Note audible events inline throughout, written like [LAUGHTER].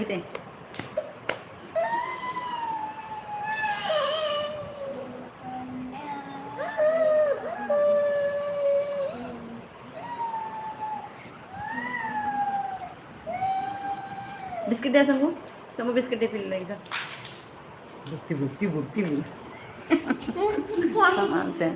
इथे बिस्किट द्या समू समोर बिस्किट दे पिल्लं एकदा. बुकती बुकती बुकती मी आणते.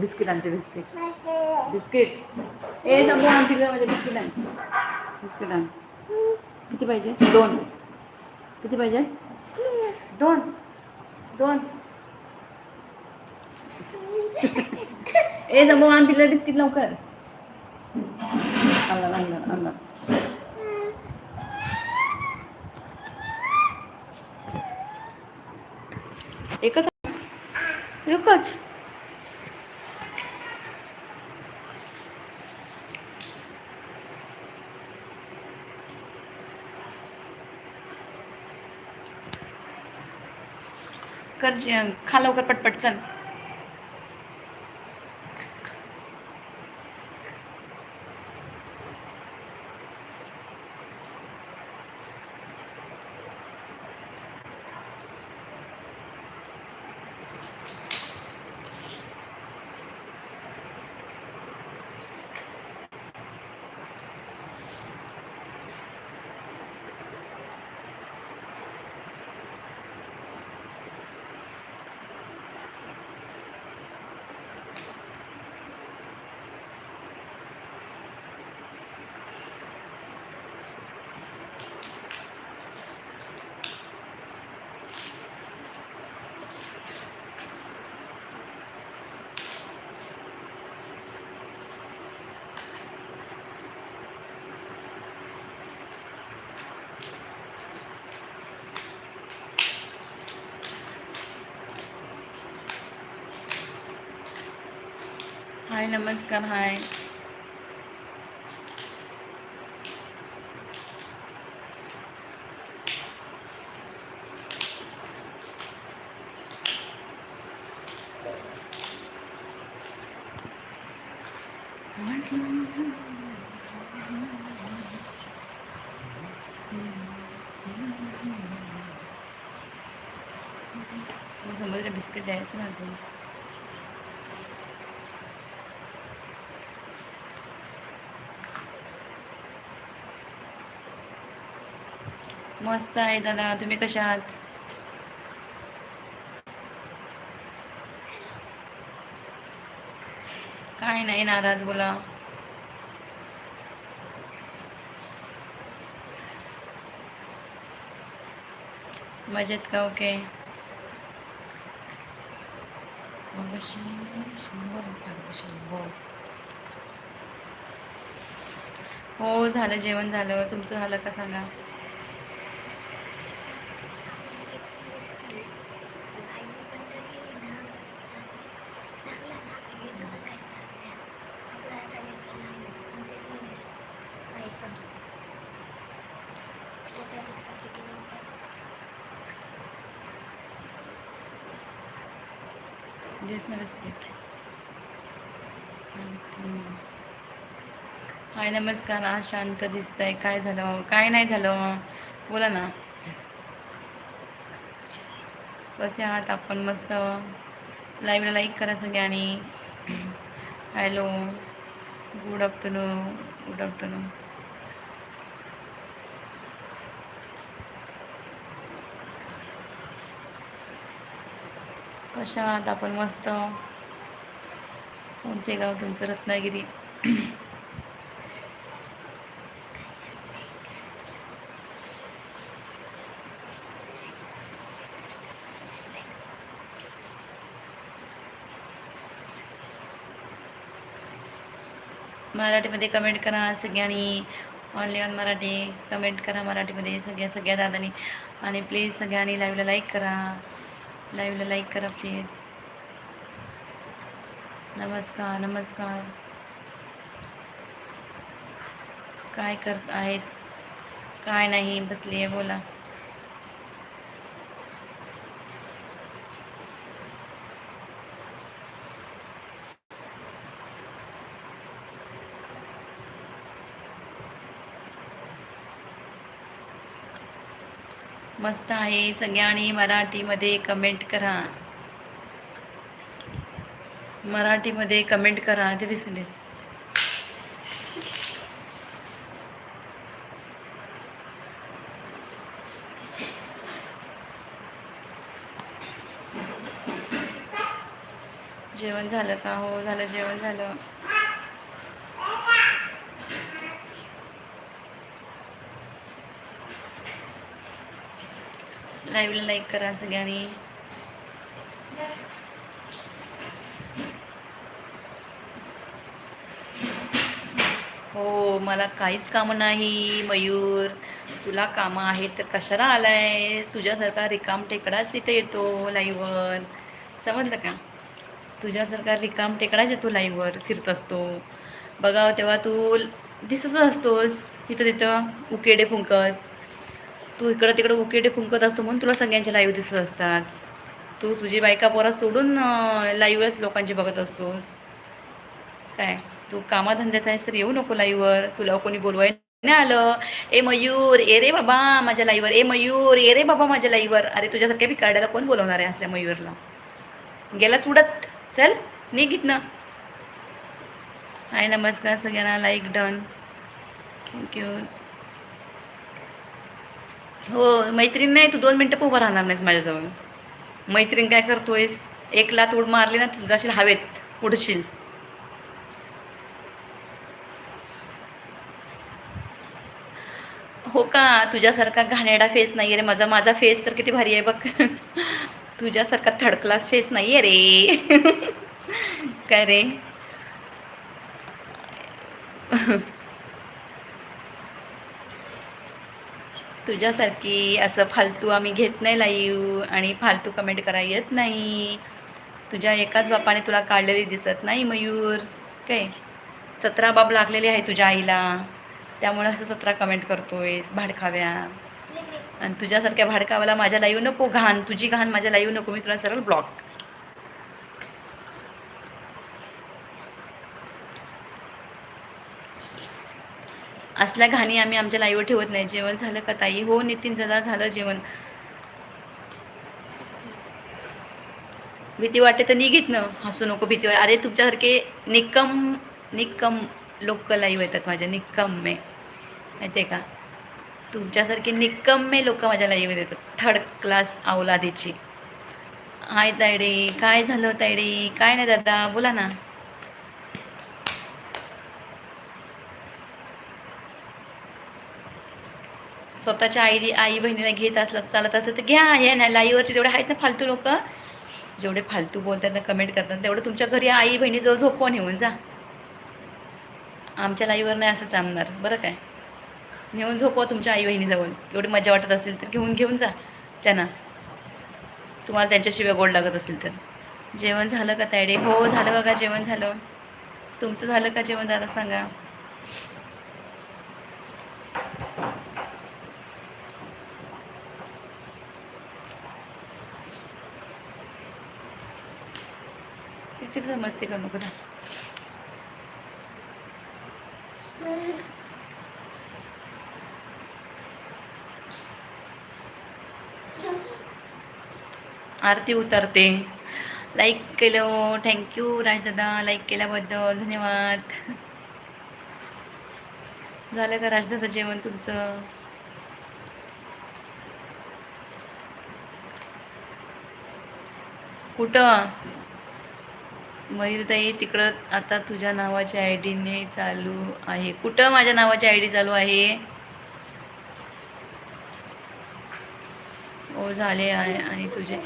बिस्किट आणते बिस्किट बिस्किट ए समोर आण पिल्लं माझे बिस्किट आण. बिस्किट आण. किती पाहिजे? दोन. किती पाहिजे? दोन. दोन. ए जमो आण तिला बिस्किट लवकर. आणला आणला आणला. एकच. एकच. कर जे- खा लवकर पटपट चल. हाय नमस्कार हाय. समोर बिस्किट द्यायचं ना अजून? मस्त आहे दादा. तुम्ही कशा आहात? काय नाही नाराज बोला. मजेत का? ओके. मग शंभर शंभर हो झालं जेवण झालं. तुमचं झालं का सांगा? చేసిన ना हाय नमस्कार आज शांत दिसतंय. काय झालं? काय नाही झालं? बोला ना. कसे आहात आपण? मस्त. लाईव्हला लाईक करा सगळ्यांनी. Hello good afternoon good afternoon कशा आहात आपण मस्त. कोणते गाव तुमचं? रत्नागिरी. मराठीमध्ये कमेंट करा सगळ्यांनी. Only on Marathi. कमेंट करा मराठीमध्ये सगळ्या सगळ्या दादानी. आणि प्लीज सगळ्यांनी लाईव्हला लाईक करा. लाईव्हला लाईक करा प्लीज. नमस्कार नमस्कार. काय करत आहेत? काय नाही बसली आहे बोला. मस्त आहे. सगळ्यांनी मराठीमध्ये कमेंट करा. मराठीमध्ये कमेंट करा. ते बिस्किट जेवण झालं का? हो झालं जेवण झालं. लाईव्हला लाईक करा सगळ्यांनी. हो मला काहीच कामं नाही मयूर. तुला कामं आहेत तर कशाला आलाय? तुझ्यासारखा रिकाम टेकडाच इथे येतो लाईव्हवर समजलं का? तुझ्यासारखा रिकाम टेकडाच येतो लाईव्हवर फिरत असतो. बघावं तेव्हा तू दिसतच असतोस. इथं तिथं उकेडे फुंकत. तू इकडं तिकडं उकेटे फुंकत असतो म्हणून तुला सगळ्यांचे लाईव्ह दिसत असतात. तू तुझी बायका पोरा सोडून लाईव्हच लोकांची बघत असतोस. काय? तू कामाधंद्याचा आहेस तर येऊ नको लाईव्हवर तुला कोणी बोलवाय नाही आलं. ए मयूर ए रे बाबा माझ्या लाईव्हवर ए मयूर ए रे बाबा माझ्या लाईव्हवर अरे तुझ्यासारख्या बी काढायला कोण बोलवणार आहे असल्या मयूरला? गेलाच उडत चल निघित ना हाय नमस्कार सगळ्यांना. लाईक डन थँक्यू हो मैत्रीण नाही तू दोन मिनटं पण उभं राहणार नाहीस माझ्याजवळ. मैत्रीण काय करतोयस? एक लात उड मारली ना जाशील हवेत उडशील. हो का? तुझ्यासारखा घाणेरडा फेस नाही आहे रे माझा. माझा फेस तर किती भारी आहे बघ. [LAUGHS] तुझ्यासारखा थर्ड क्लास फेस नाही आहे रे. [LAUGHS] काय रे? [LAUGHS] तुझ्यासारखी असं फालतू आम्ही घेत नाही लाईव आणि फालतू कमेंट करा येत नाही. तुझ्या एकाच बापाने तुला काढलेली दिसत नाही मयूर. काय? सतरा बाब लागलेले आहे तुझ्या आईला. त्यामुळे असं सतरा कमेंट करतोयस भाडखाव्या. आणि तुझ्यासारख्या भाडकावाला माझ्या लाईव्ह नको घाण. तुझी घाण माझ्या लाईव्ह नको. मी तुला सरळ ब्लॉक असल्या घाणी आम्ही आमच्या लाईव्ह ठेवत नाही. जेवण झालं का ताई? हो नितीन दादा झालं जेवण. भीती वाटते तर निघित ना. हसू नको भीती वाट. अरे तुमच्यासारखे निकम निकम लोक लाईव्ह येतात माझ्या. निक्कम्मे माहिती आहे का? तुमच्यासारखे निकम्मे लोक माझ्या लाईव्ह येतात. थर्ड क्लास अवलादीची हाय तायडे काय झालं तायडे काय नाही दादा? बोला ना. स्वतःच्या आई आई बहिणीला घेत असलं चालत असेल तर घ्या हे ना लाईवरचे जेवढे आहेत ना फालतू लोक जेवढे फालतू बोलतात ना कमेंट करतात तेवढं तुमच्या घरी आई बहिणीजवळ झोपवून येऊन जा. आमच्या लाईव्हवर नाही असं चालणार बरं काय? नेऊन झोपवा तुमच्या आई बहिणीजवळ. एवढी मजा वाटत असेल तर घेऊन घेऊन जा त्यांना. तुम्हाला त्यांच्याशिवाय गोड लागत असेल तर. जेवण झालं का तायडे हो झालं बघा जेवण झालं. तुमचं झालं का जेवण दादा? सांगा. तिकडे मस्ती करू नको आरती उतरते. लाईक केलं थँक्यू राजदादा. लाईक केल्याबद्दल धन्यवाद. झालं का राजदादा जेवण तुमचं? कुठं? मयूरताई तिकडं आता तुझ्या नावाच्या आय डीने चालू आहे. कुठं माझ्या नावाची आय डी चालू आहे? हो झाले आहे आणि तुझे.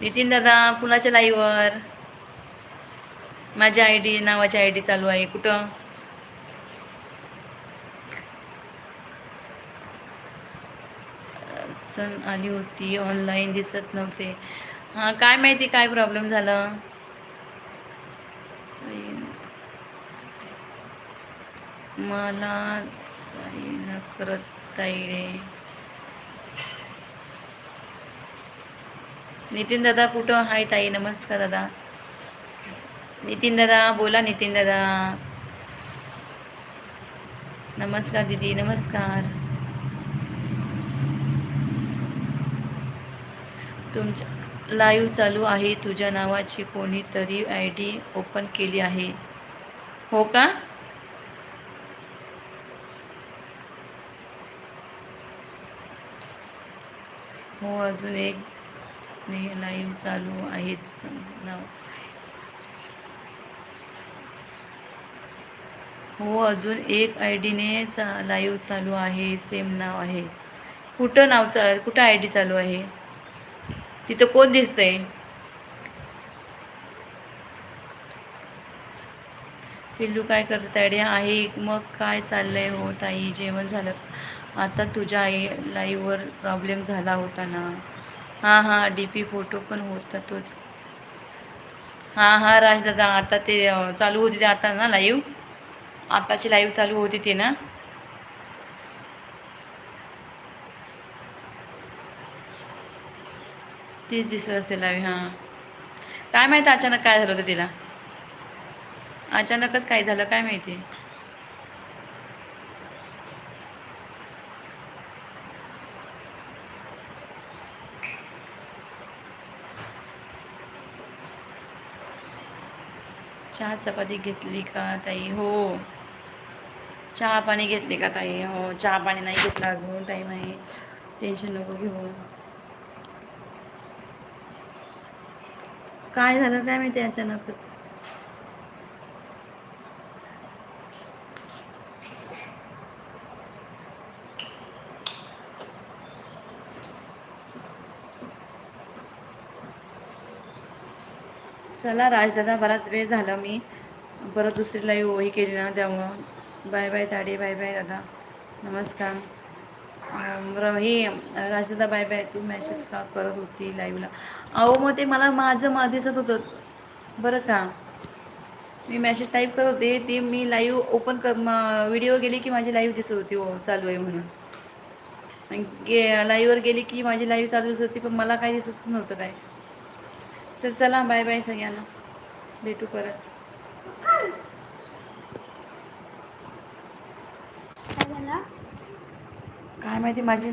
नितीन दादा कुणाच्या लाईव्हवर माझ्या आय डी नावाची आय डी चालू आहे. कुठं? अडचण आली होती. ऑनलाईन दिसत नव्हते. हां काय माहिती काय प्रॉब्लेम झाला? मला न करत ताईडे नितीन दादा कुठं? हाय ताई नमस्कार दादा. नितीन दादा बोला नितीन दादा. नमस्कार दीदी नमस्कार. तुमच्या लाईव्ह चालू आहे तुझ्या नावाची कोणीतरी आय डी ओपन केली आहे. हो का? हो अजून एक ने लाईव्ह चालू आहेच नाव. हो अजून एक आय डीने चा लाईव्ह चालू आहे सेम नाव आहे. कुठं नाव चा कुठं आय डी चालू आहे? तिथं कोण दिसतंय? पिल्लू काय करतात आयडिया आहे? मग काय चाललंय हो ताई? जेवण झालं आता तुझ्या आई लाईव्हवर प्रॉब्लेम झाला होता ना? हां हां डी पी फोटो पण होता तोच. हां हां राजदादा आता ते चालू होती ते आता ना लाईव्ह आताची लाईव्ह चालू होती ते ना? तीच दिसत असते लाईव्ह हां. काय माहिती अचानक काय झालं होतं तिला? अचानकच काय झालं काय माहिती? चहा चपाती घेतली का ताई? हो. चहा पाणी घेतली का ताई? हो चहा पाणी नाही घेतला अजून टाईम आहे टेन्शन नको घेऊ. काय झालं काय माहिती अचानकच? चला राजदादा बराच वेळ झाला मी. परत दुसरी लाईव्ह ही केली ना त्यामुळं. बाय बाय ताडी बाय बाय दादा. नमस्कार. अं, हे राजदादा बाय बाय तू मॅसेज का करत होती लाईव्हला अहो मग ते मला माझं मा दिसत होतं. बरं का? मी मॅसेज टाईप करत होते ते मी लाईव्ह ओपन कर व्हिडिओ गेली की माझी लाईव्ह दिसत होती हो चालू आहे म्हणून. आणि गे लाईव्हवर गेली की माझी लाईव्ह चालू दिसत होती पण मला काही दिसतच नव्हतं काय. तर चला बाय बाय सगळ्यांना. भेटू परत. काय माहिती माझी